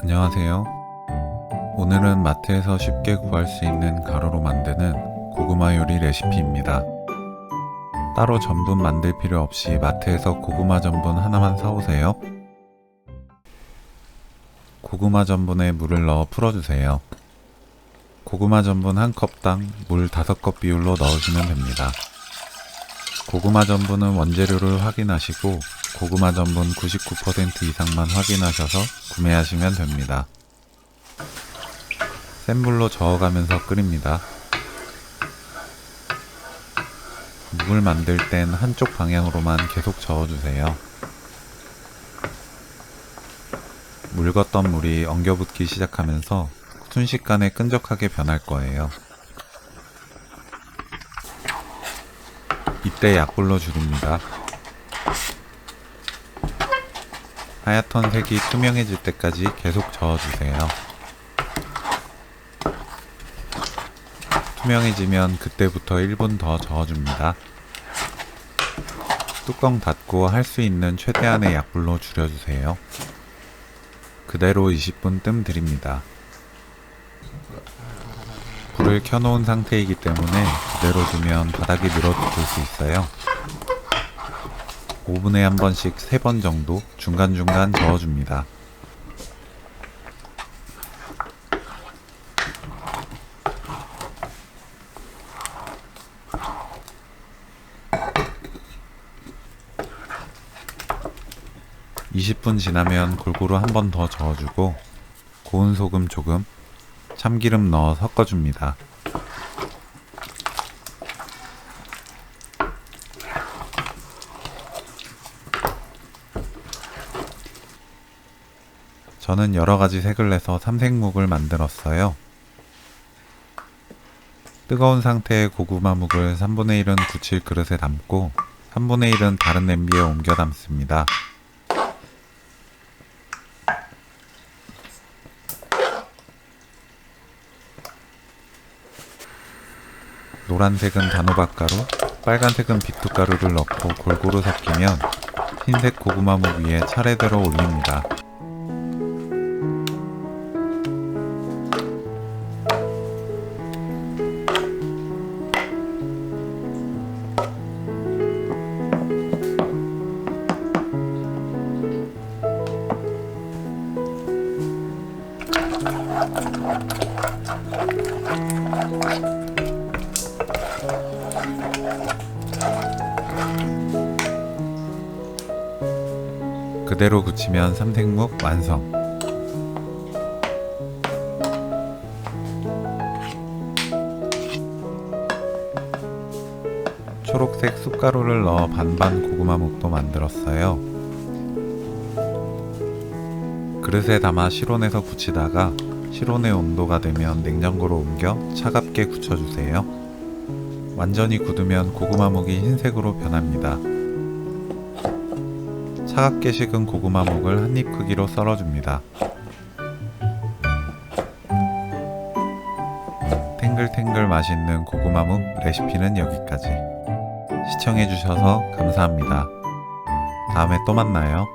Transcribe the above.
안녕하세요. 오늘은 마트에서 쉽게 구할 수 있는 가루로 만드는 고구마 요리 레시피입니다. 따로 전분 만들 필요 없이 마트에서 고구마 전분 하나만 사오세요. 고구마 전분에 물을 넣어 풀어주세요. 고구마 전분 한 컵당 물 5컵 비율로 넣으시면 됩니다. 고구마 전분은 원재료를 확인하시고 고구마 전분 99% 이상만 확인하셔서 구매하시면 됩니다. 센 불로 저어가면서 끓입니다. 묵을 만들 땐 한쪽 방향으로만 계속 저어주세요. 묽었던 물이 엉겨붙기 시작하면서 순식간에 끈적하게 변할 거예요. 이때 약불로 줄입니다. 하얗던 색이 투명해질 때까지 계속 저어주세요. 투명해지면 그때부터 1분 더 저어줍니다. 뚜껑 닫고 할 수 있는 최대한의 약불로 줄여주세요. 그대로 20분 뜸 들입니다. 불을 켜놓은 상태이기 때문에 그대로 두면 바닥이 늘어붙을 수 있어요. 5분에 한 번씩 3번 정도 중간중간 저어줍니다. (20분) 지나면 골고루 한 번 더 저어주고 고운 소금 조금 참기름 넣어 섞어줍니다. 저는 여러 가지 색을 내서 삼색묵을 만들었어요. 뜨거운 상태의 고구마 묵을 3분의 1은 굳힐 그릇에 담고 3분의 1은 다른 냄비에 옮겨 담습니다. 노란색은 단호박가루, 빨간색은 비투가루를 넣고 골고루 섞이면 흰색 고구마 묵 위에 차례대로 올립니다. 그대로 굳히면 삼색묵 완성. 초록색 쑥가루를 넣어 반반 고구마 묵도 만들었어요. 그릇에 담아 실온에서 굳히다가 실온의 온도가 되면 냉장고로 옮겨 차갑게 굳혀주세요. 완전히 굳으면 고구마 묵이 흰색으로 변합니다. 차갑게 식은 고구마 묵을 한 입 크기로 썰어줍니다. 탱글탱글 맛있는 고구마 묵 레시피는 여기까지. 시청해주셔서 감사합니다. 다음에 또 만나요.